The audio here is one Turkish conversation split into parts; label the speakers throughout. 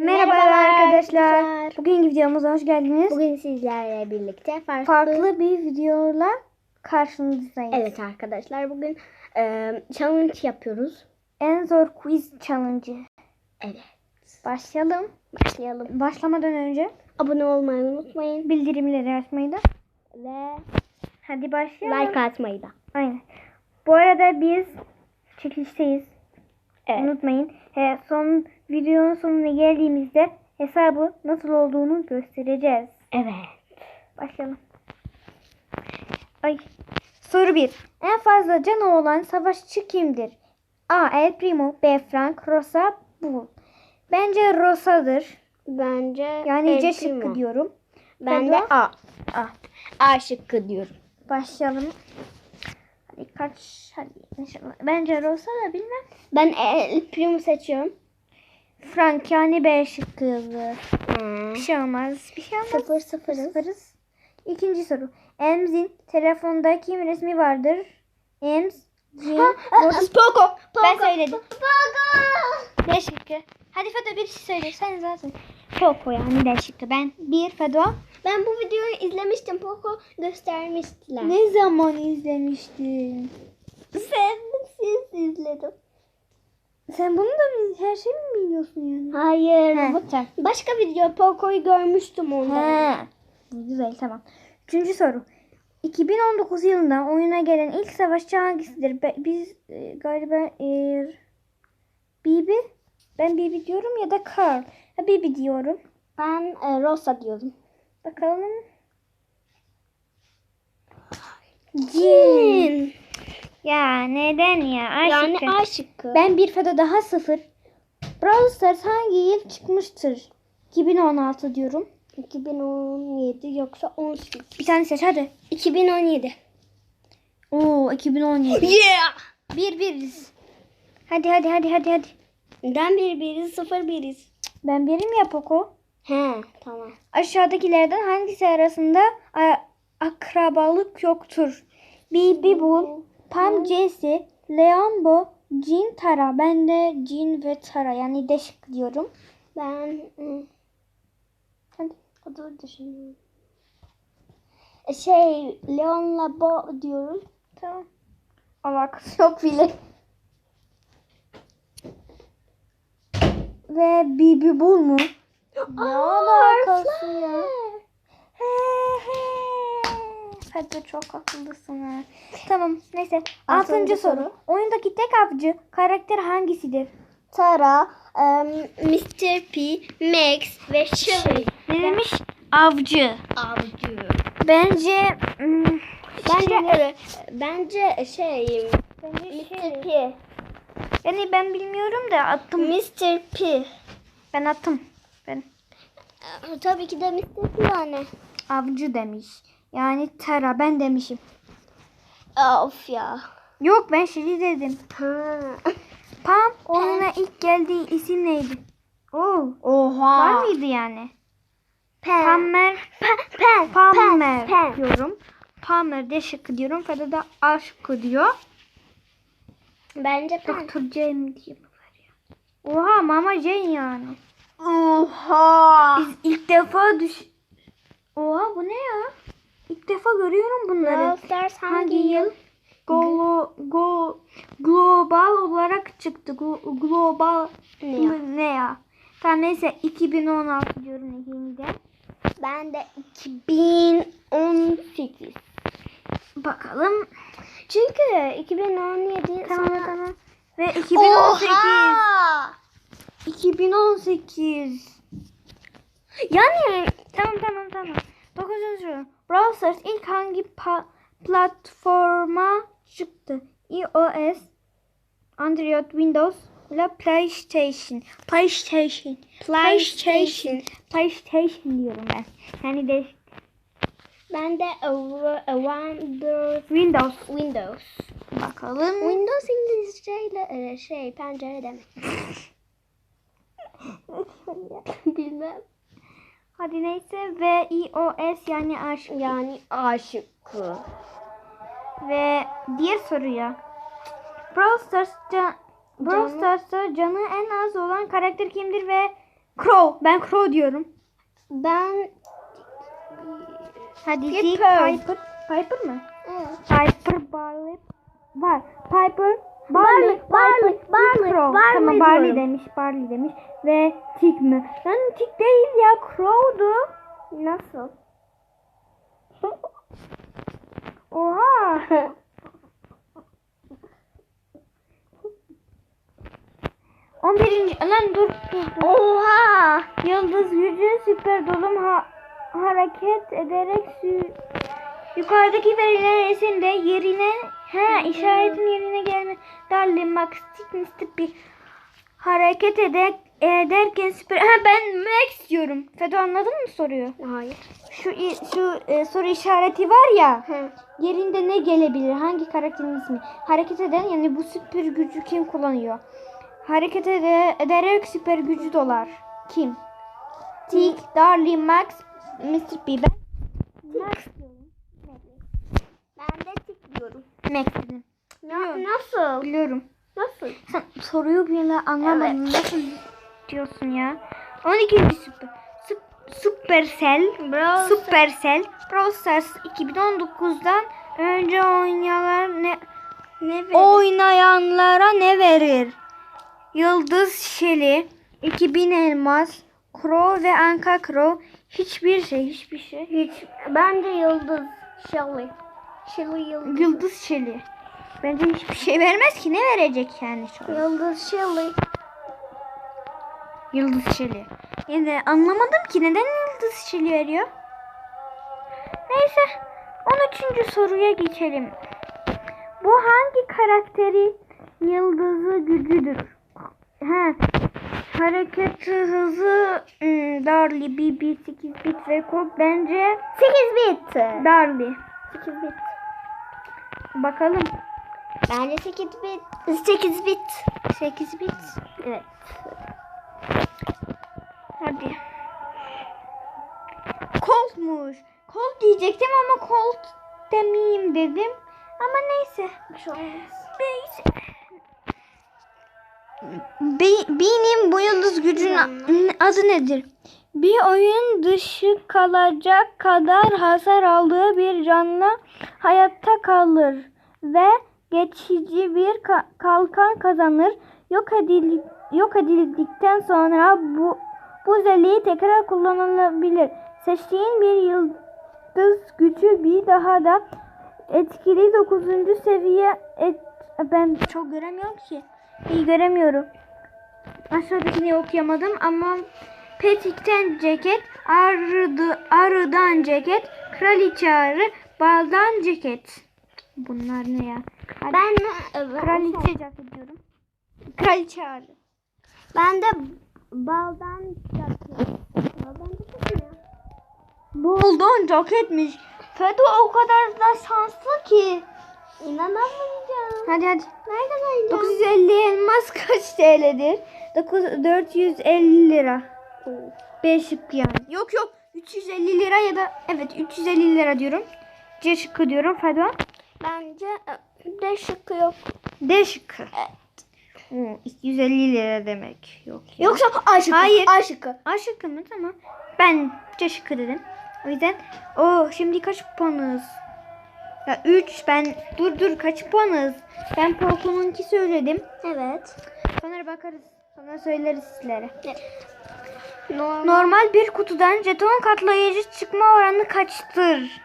Speaker 1: Merhabalar arkadaşlar. Bugün videomuza hoş geldiniz.
Speaker 2: Bugün sizlerle birlikte farklı...
Speaker 1: farklı bir videoyla karşınızdayız.
Speaker 2: Evet arkadaşlar bugün e, challenge yapıyoruz.
Speaker 1: En zor quiz challenge'ı.
Speaker 2: Evet.
Speaker 1: Başlayalım.
Speaker 2: Başlayalım.
Speaker 1: Başlamadan önce
Speaker 2: Abone olmayı unutmayın.
Speaker 1: bildirimleri açmayı da.
Speaker 2: Ve
Speaker 1: Hadi başlayalım.
Speaker 2: like atmayı da.
Speaker 1: Aynen. Bu arada biz çekilişteyiz.
Speaker 2: Evet.
Speaker 1: Unutmayın. He, son videonun sonuna geldiğimizde hesabı nasıl olduğunu göstereceğiz.
Speaker 2: Evet.
Speaker 1: Başlayalım. Ay. Soru 1. En fazla canı olan savaşçı kimdir? A. El Primo B. Frank Rosa Bull. Bence Rosa'dır.
Speaker 2: Bence
Speaker 1: Yani
Speaker 2: El
Speaker 1: C
Speaker 2: Primo.
Speaker 1: şıkkı diyorum.
Speaker 2: Ben de? A.
Speaker 1: A.
Speaker 2: A şıkkı diyorum.
Speaker 1: Başlayalım. Hadi kaç hadi inşallah. Bence Rosa da bilmem.
Speaker 2: Ben El Primo seçiyorum.
Speaker 1: Frank yani B şıkkıdır.
Speaker 2: Hmm.
Speaker 1: Bir şey olmaz. Bir şey olmaz.
Speaker 2: Sıfır sıfırız.
Speaker 1: Sıfırız. İkinci soru. Ems'in telefonda kim resmi vardır? Ems, Boris-
Speaker 2: Poco.
Speaker 1: Ben söyledim.
Speaker 2: Poco.
Speaker 1: D şıkkı. Hadi Feda bir şey söyle. Sen zaten. Poco yani D şıkkı. Ben bir Feda.
Speaker 2: Ben bu videoyu izlemiştim. Poco göstermiştiler.
Speaker 1: Ne zaman izlemiştin?
Speaker 2: Sen siz izledim.
Speaker 1: Sen bunu da mı, her şeyi mi biliyorsun yani?
Speaker 2: Hayır.
Speaker 1: He, tamam.
Speaker 2: Başka video Poco'yu görmüştüm onda.
Speaker 1: He. Güzel tamam. Üçüncü soru. 2019 yılında oyuna gelen ilk savaşçı hangisidir? Be- biz e, galiba e, Bibi. Ben Bibi diyorum ya da Carl. Ha, Bibi diyorum.
Speaker 2: Ben e, Rosa diyordum.
Speaker 1: Bakalım. Jin. Ya neden ya? Ay
Speaker 2: Yani
Speaker 1: şıkkı.
Speaker 2: A şıkkı.
Speaker 1: Ben bir feda daha sıfır. Brawl Stars hangi yıl çıkmıştır? 2016 diyorum.
Speaker 2: 2017 yoksa 18.
Speaker 1: Bir tane seç hadi.
Speaker 2: 2017.
Speaker 1: Oo 2017.
Speaker 2: Yeah.
Speaker 1: Bir biriz. Hadi hadi hadi hadi hadi.
Speaker 2: Ben bir biriz, sıfır biriz.
Speaker 1: Ben birim ya Poco.
Speaker 2: He, tamam.
Speaker 1: Aşağıdakilerden hangisi arasında a- akrabalık yoktur? Bibi Bull, Pam Jesse, Leon Jin Tara. Ben de Jin ve Tara yani deşik diyorum.
Speaker 2: Ben ı,
Speaker 1: Hadi.
Speaker 2: da düşünüyorum. E, Şey, Leon'la Bo diyorum.
Speaker 1: Tamam. Alakası yok bile. Ve Bibi Bull mu? Ne alakası ya? He he. Hadi çok akıllısın ha. Tamam neyse. Altıncı
Speaker 2: Altıncı
Speaker 1: soru.
Speaker 2: soru.
Speaker 1: Oyundaki tek avcı karakter hangisidir?
Speaker 2: Tara, em, Mr. P, Max ve Shelly.
Speaker 1: Ne demiş? Avcı.
Speaker 2: Avcı.
Speaker 1: Bence hmm,
Speaker 2: Bence evet. Bence şey
Speaker 1: bence
Speaker 2: Mr.
Speaker 1: şey-
Speaker 2: P.
Speaker 1: Yani ben bilmiyorum da attım.
Speaker 2: Mr. P.
Speaker 1: Ben attım. Ben
Speaker 2: Tabii ki de Mr. P yani.
Speaker 1: avcı demiş. Yani Tara ben demişim.
Speaker 2: Of ya.
Speaker 1: Yok ben Şeli dedim.
Speaker 2: Ha.
Speaker 1: Pam oyuna ilk geldiği isim neydi? Oo,
Speaker 2: Oha.
Speaker 1: var mıydı yani?
Speaker 2: Pen.
Speaker 1: Pammer,
Speaker 2: Pen.
Speaker 1: Pammer
Speaker 2: pen.
Speaker 1: diyorum. Pammer D şıkkı diyorum. Feda da A şıkkı diyor.
Speaker 2: Bence pen.
Speaker 1: Doktor J mi diye mi var ya? Oha Mama Jane yani.
Speaker 2: Oha.
Speaker 1: Biz ilk defa düş... Oha bu ne ya? Defa görüyorum bunları.
Speaker 2: Brawl Stars
Speaker 1: Hangi yıl? Glo, go, global olarak çıktı. Glo- global
Speaker 2: Ne ya?
Speaker 1: ne ya? Tamam neyse 2016 diyorum ikimde.
Speaker 2: Ben de 2018.
Speaker 1: Bakalım.
Speaker 2: Çünkü 2017
Speaker 1: Tamam
Speaker 2: sonra...
Speaker 1: tamam. Ve 2018.
Speaker 2: Oha!
Speaker 1: 2018.
Speaker 2: Yani
Speaker 1: Tamam tamam tamam. 9. Stars ilk hangi platforma çıktı? iOS, Android, Windows ile PlayStation. PlayStation.
Speaker 2: PlayStation.
Speaker 1: PlayStation diyorum ben. Yani de
Speaker 2: Ben de a. Windows.
Speaker 1: Windows. Bakalım.
Speaker 2: Windows İngilizceyle e, şey pencere demek. Bilmem.
Speaker 1: Hadi neyse ve iOS yani aşk.
Speaker 2: Yani aşık.
Speaker 1: Ve diğer soruya. Brawl Stars can, Brawl
Speaker 2: Canı-
Speaker 1: Stars'ta canı en az olan karakter kimdir ve Crow. Ben Crow diyorum.
Speaker 2: Ben
Speaker 1: Hadi
Speaker 2: Piper.
Speaker 1: Piper. Piper. Piper mı?
Speaker 2: evet.
Speaker 1: Piper Barley var. Piper
Speaker 2: Barley, Barley, Barley,
Speaker 1: Crow.
Speaker 2: Barley
Speaker 1: tamam Barley
Speaker 2: diyorum.
Speaker 1: demiş, Barley demiş ve Tick mi? Lan Tick değil ya Crow'du.
Speaker 2: Nasıl?
Speaker 1: Oha. On birinci lan dur dur.
Speaker 2: Oha!
Speaker 1: Yıldız gücü süper dolum ha- hareket ederek yukarıdaki verilen resimde yerine ha işaretin yerine gelme Darli Max Mr. bir hareket eder, ederken süper ha ben Max diyorum. Fedo anladın mı soruyu?
Speaker 2: Hayır.
Speaker 1: Şu şu e, soru işareti var ya.
Speaker 2: Hı.
Speaker 1: Yerinde ne gelebilir? Hangi karakterin ismi? Hareket eden yani bu süper gücü kim kullanıyor? Hareket ede- ederek süper gücü dolar. Kim? Tick, Darly, Max, Mr. P. Ben Max diyorum.
Speaker 2: Ben de tik diyorum.
Speaker 1: Dedim.
Speaker 2: Ya,
Speaker 1: Biliyorum.
Speaker 2: nasıl?
Speaker 1: Biliyorum.
Speaker 2: Nasıl?
Speaker 1: Sen soruyu bile anlamadın. Nasıl diyorsun ya? 12. süper. Süp- Supercell.
Speaker 2: Brawl
Speaker 1: Supercell. Brawl Stars 2019'dan önce oynayanlar ne
Speaker 2: Ne verir?
Speaker 1: oynayanlara ne verir? Yıldız Şeli, 2000 elmas, Crow ve Anka Crow hiçbir şey, hiçbir şey.
Speaker 2: Hiç. Bence yıldız. Shelly. Shelly yıldız.
Speaker 1: Yıldız Şeli. Bence hiçbir şey vermez ki. Ne verecek yani an?
Speaker 2: Yıldız Shelly.
Speaker 1: Yıldız Şeli. Yine anlamadım ki neden Yıldız Şeli veriyor? Neyse 13. soruya geçelim. Bu hangi karakteri yıldızı gücüdür? Ha, hareket hızı hmm, Darly, BB, 8 bit ve Colt bence
Speaker 2: 8 bit.
Speaker 1: Darly.
Speaker 2: 8 bit.
Speaker 1: Bakalım.
Speaker 2: Bence 8 bit. 8 bit.
Speaker 1: 8 bit.
Speaker 2: Evet.
Speaker 1: Hadi. Colt'muş. Colt diyecektim ama Colt demeyeyim dedim. Ama neyse.
Speaker 2: Bir şey olmaz.
Speaker 1: Neyse. Be- benim bu yıldız gücün a- adı nedir? Bir oyun dışı kalacak kadar hasar aldığı bir canlı hayatta kalır ve geçici bir ka- kalkan kazanır. Yok edil yok edildikten sonra bu bu özelliği tekrar kullanılabilir. Seçtiğin bir yıldız gücü bir daha da etkili 9. seviye et ben çok göremiyorum ki. İyi göremiyorum. Aşağıdakini okuyamadım ama Petik'ten ceket, arıdı, arıdan ceket, kraliçe arı, baldan ceket. Bunlar ne ya? Hadi.
Speaker 2: Ben
Speaker 1: kraliçe ceket diyorum. Kraliçe arı.
Speaker 2: Ben de baldan çakıyorum. Baldan çakıyorum.
Speaker 1: Baldan ceketmiş. Fedo o kadar da şanslı ki.
Speaker 2: İnanamayacağım.
Speaker 1: Hadi hadi.
Speaker 2: Nereden oynayacağım?
Speaker 1: 950 elmas kaç TL'dir? 9, 450 lira. 5 şıkkı yani. Yok yok 350 lira ya da evet 350 lira diyorum. C şıkkı diyorum Fedon.
Speaker 2: Bence e, D şıkkı yok.
Speaker 1: D şıkkı. Oo, 250 lira demek. Yok ya.
Speaker 2: Yoksa A şıkkı.
Speaker 1: Hayır.
Speaker 2: A şıkkı.
Speaker 1: A şıkkı mı? Tamam. Ben C şıkkı dedim. O yüzden o şimdi kaç puanız? Ya 3 ben dur dur kaç puanız? Ben Poco'nunki söyledim.
Speaker 2: Evet.
Speaker 1: Sonra bakarız. Sonra söyleriz sizlere.
Speaker 2: Normal.
Speaker 1: Normal bir kutudan jeton katlayıcı çıkma oranı kaçtır?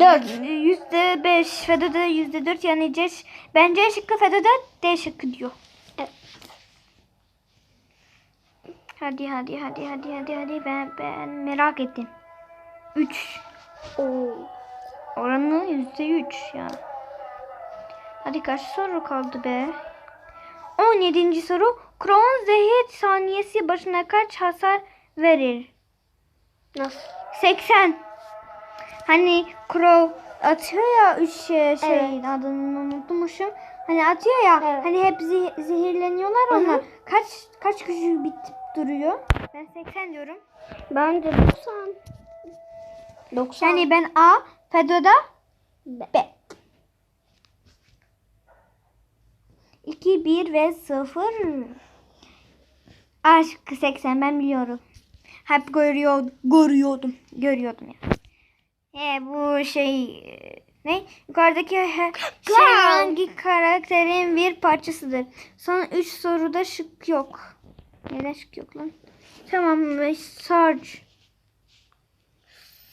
Speaker 2: Dört.
Speaker 1: Yüzde beş. Fedo'da yüzde dört yani C, ben C şıkkı Fedo'da D şıkkı diyor.
Speaker 2: Evet.
Speaker 1: Hadi hadi hadi hadi hadi hadi ben, ben merak ettim. 3.
Speaker 2: Oo.
Speaker 1: Oranı yüzde üç ya. Hadi kaç soru kaldı be? 17. soru. Kron zehir saniyesi başına kaç hasar verir?
Speaker 2: Nasıl?
Speaker 1: 80. Hani Crow atıyor ya üç şey, şeyin adını unutmuşum. Hani atıyor ya
Speaker 2: Evet.
Speaker 1: hani hep zeh- zehirleniyorlar onlar. Kaç kaç gücü bitip duruyor? Ben 80 diyorum.
Speaker 2: Bence 90. 90.
Speaker 1: Yani ben A, Fedo'da
Speaker 2: B.
Speaker 1: B. 2, 1 ve 0. Aşk 80 ben biliyorum. Hep görüyor, görüyordum. Görüyordum ya. E, bu şey e, ne? Yukarıdaki he- şey hangi karakterin bir parçasıdır? Son 3 soruda şık yok. Neden şık yok lan? Tamam. e, Sarge.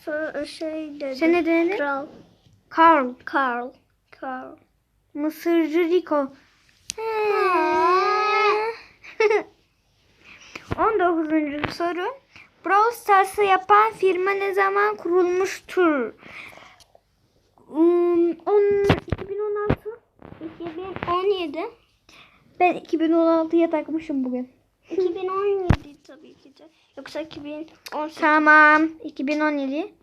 Speaker 2: Sonra şey dedi.
Speaker 1: Sen ne dedin?
Speaker 2: Kral.
Speaker 1: Carl.
Speaker 2: Carl. Carl.
Speaker 1: Mısırcı Rico. 19. soru. Brawl Stars'ı yapan firma ne zaman kurulmuştur? Hmm, on- 2016.
Speaker 2: 2017.
Speaker 1: Ben 2016'ya takmışım bugün.
Speaker 2: 2017 tabii ki de. Yoksa 2018.
Speaker 1: Tamam. 2017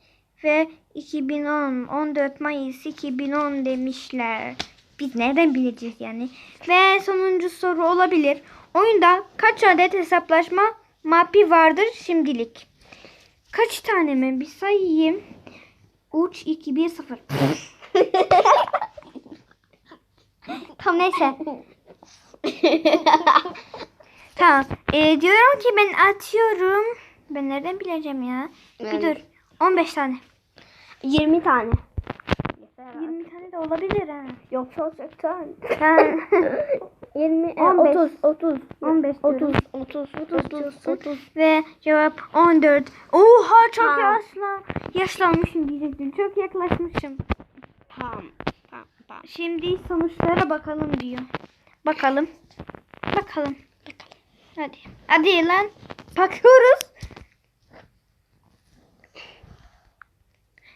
Speaker 1: ve 2010 14 Mayıs 2010 demişler. Biz nereden bileceğiz yani? Ve sonuncu soru olabilir. Oyunda kaç adet hesaplaşma mapi vardır şimdilik? Kaç tane mi? Bir sayayım. 3 2 1 0. tamam neyse. Tamam. Ee, diyorum ki ben atıyorum. Ben nereden bileceğim ya? Bir
Speaker 2: Ben-
Speaker 1: dur. 15 tane.
Speaker 2: 20 tane.
Speaker 1: 20 tane de olabilir ha.
Speaker 2: Tane.
Speaker 1: Ha.
Speaker 2: 20, e,
Speaker 1: 15.
Speaker 2: 30, 30,
Speaker 1: 15
Speaker 2: 30,
Speaker 1: diyorum.
Speaker 2: 30, 30, 30,
Speaker 1: diyorsun.
Speaker 2: 30.
Speaker 1: Ve cevap 14. Oha çok
Speaker 2: Ha.
Speaker 1: yaşlan. Yaşlanmışım diyecektim. Çok yaklaşmışım.
Speaker 2: Tamam, tamam, tamam.
Speaker 1: Şimdi sonuçlara bakalım diyor. Bakalım. Bakalım. Hadi. Hadi lan. Bakıyoruz.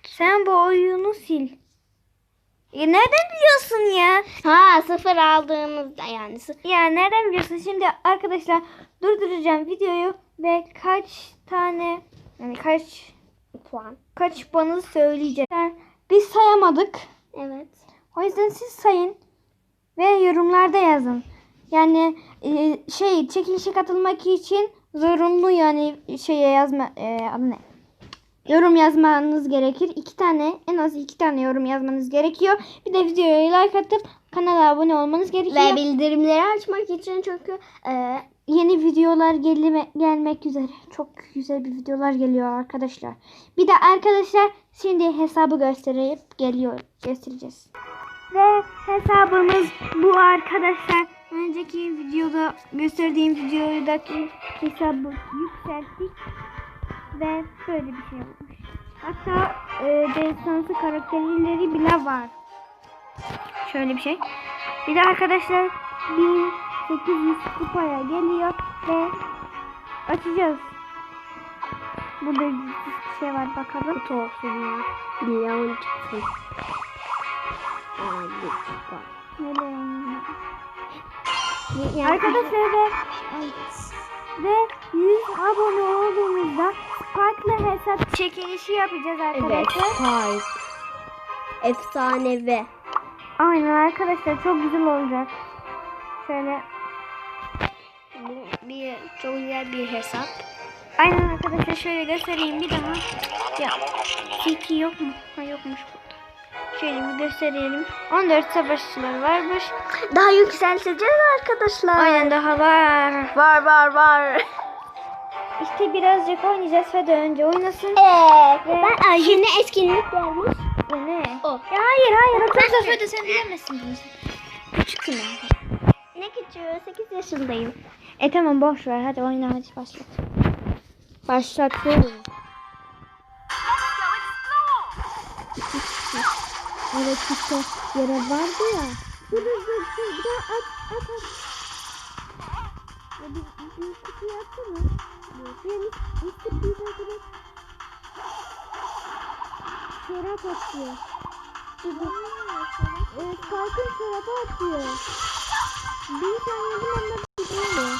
Speaker 1: Sen bu oyunu sil. E nereden biliyorsun ya?
Speaker 2: Ha sıfır aldığımızda yani.
Speaker 1: Ya nereden biliyorsun? Şimdi arkadaşlar durduracağım videoyu ve kaç tane yani kaç
Speaker 2: Puan.
Speaker 1: kaç puanı söyleyeceğiz. Biz sayamadık.
Speaker 2: Evet.
Speaker 1: O yüzden siz sayın ve yorumlarda yazın. Yani e, şey çekilişe katılmak için zorunlu yani şeye yazma e, adı ne? Yorum yazmanız gerekir. İki tane en az iki tane yorum yazmanız gerekiyor. Bir de videoya like atıp kanala abone olmanız gerekiyor.
Speaker 2: Ve bildirimleri açmak için çünkü e,
Speaker 1: Yeni videolar gelme, gelmek üzere. Çok güzel bir videolar geliyor arkadaşlar. Bir de arkadaşlar şimdi hesabı gösterip geliyor göstereceğiz. Ve hesabımız bu arkadaşlar. Önceki videoda gösterdiğim videodaki hesabı yükselttik. Ve böyle bir şey olmuş. Hatta e, destansı karakterleri bile var. Şöyle bir şey. Bir de arkadaşlar 1800 kupaya geliyor ve açacağız. Burada bir şey var bakalım.
Speaker 2: kutu olsun ya. Milyon çıksın.
Speaker 1: Arkadaşlar ve ve 100 abone olduğumuzda farklı hesap çekilişi yapacağız
Speaker 2: Evet.
Speaker 1: arkadaşlar.
Speaker 2: Spike. Efsanevi.
Speaker 1: Aynen arkadaşlar çok güzel olacak. Şöyle
Speaker 2: Bu bir çok güzel bir hesap.
Speaker 1: aynen arkadaşlar şöyle göstereyim bir daha. Ya tilki yok mu? Ha yokmuş burada. Şöyle bir gösterelim. 14 savaşçılar varmış.
Speaker 2: Daha yükselteceğiz arkadaşlar.
Speaker 1: Aynen daha var.
Speaker 2: Var var var.
Speaker 1: İşte birazcık oynayacağız ve önce oynasın.
Speaker 2: Evet.
Speaker 1: Ve-
Speaker 2: Ben Aa, yeni etkinlik gelmiş.
Speaker 1: Ya ne?
Speaker 2: O.
Speaker 1: Ya hayır hayır. O
Speaker 2: Ben-
Speaker 1: Fede sen bilemezsin bunu. Küçüksün ben.
Speaker 2: Ne küçüğü? 8 yaşındayım.
Speaker 1: E tamam boş ver. Hadi oyna hadi başlat.
Speaker 2: Başlatıyorum.
Speaker 1: Evet işte yere vardı ya. Dur dur dur dur. Bir daha at at at. Ya bir, bir kutuyu atsana. Bir Mr. Peter'ın çorap atıyor. Dur dur. Evet kalkın çorabı atıyor. Bir tane yedim onda bir şey oluyor.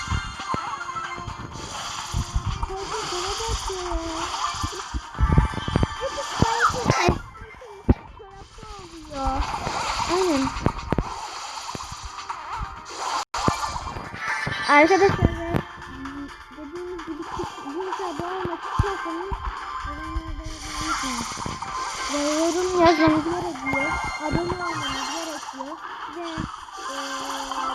Speaker 1: Kalkın çorabı atıyor ya. Hadi kalkın.
Speaker 2: Ya.
Speaker 1: Aynen. Arkadaşlar Ve yorum yazmanız gerekiyor. Abone olmanız gerekiyor. Ve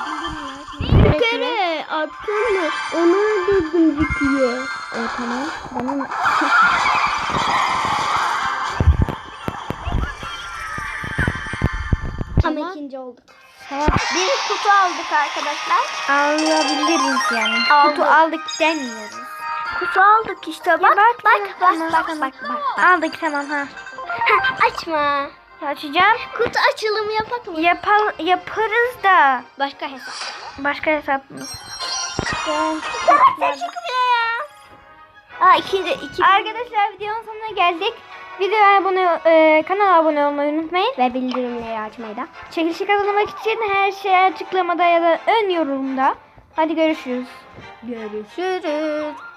Speaker 1: bildirimler
Speaker 2: Bir kere attın mı? Onu tamam. Bana ne?
Speaker 1: Tamam.
Speaker 2: Ama ikinci olduk.
Speaker 1: Tamam.
Speaker 2: Bir kutu aldık arkadaşlar.
Speaker 1: Alabiliriz yani.
Speaker 2: Aldık.
Speaker 1: Kutu aldık demiyoruz.
Speaker 2: Kutu aldık işte bak.
Speaker 1: bak,
Speaker 2: bak, bak, bak, bak, bak, bak.
Speaker 1: Aldık tamam ha.
Speaker 2: Ha, açma.
Speaker 1: Açacağım.
Speaker 2: Kutu açılımı yapak mı?
Speaker 1: Yapal yaparız da.
Speaker 2: Başka hesap.
Speaker 1: Başka hesap mı?
Speaker 2: Karakter çıkmıyor ya. Aa ikinci.
Speaker 1: Arkadaşlar videonun sonuna geldik. Videoya abone, e, kanala abone olmayı unutmayın.
Speaker 2: Ve bildirimleri açmayı da.
Speaker 1: Çekilişi kazanmak için her şey açıklamada ya da ön yorumda. Hadi görüşürüz.
Speaker 2: Görüşürüz.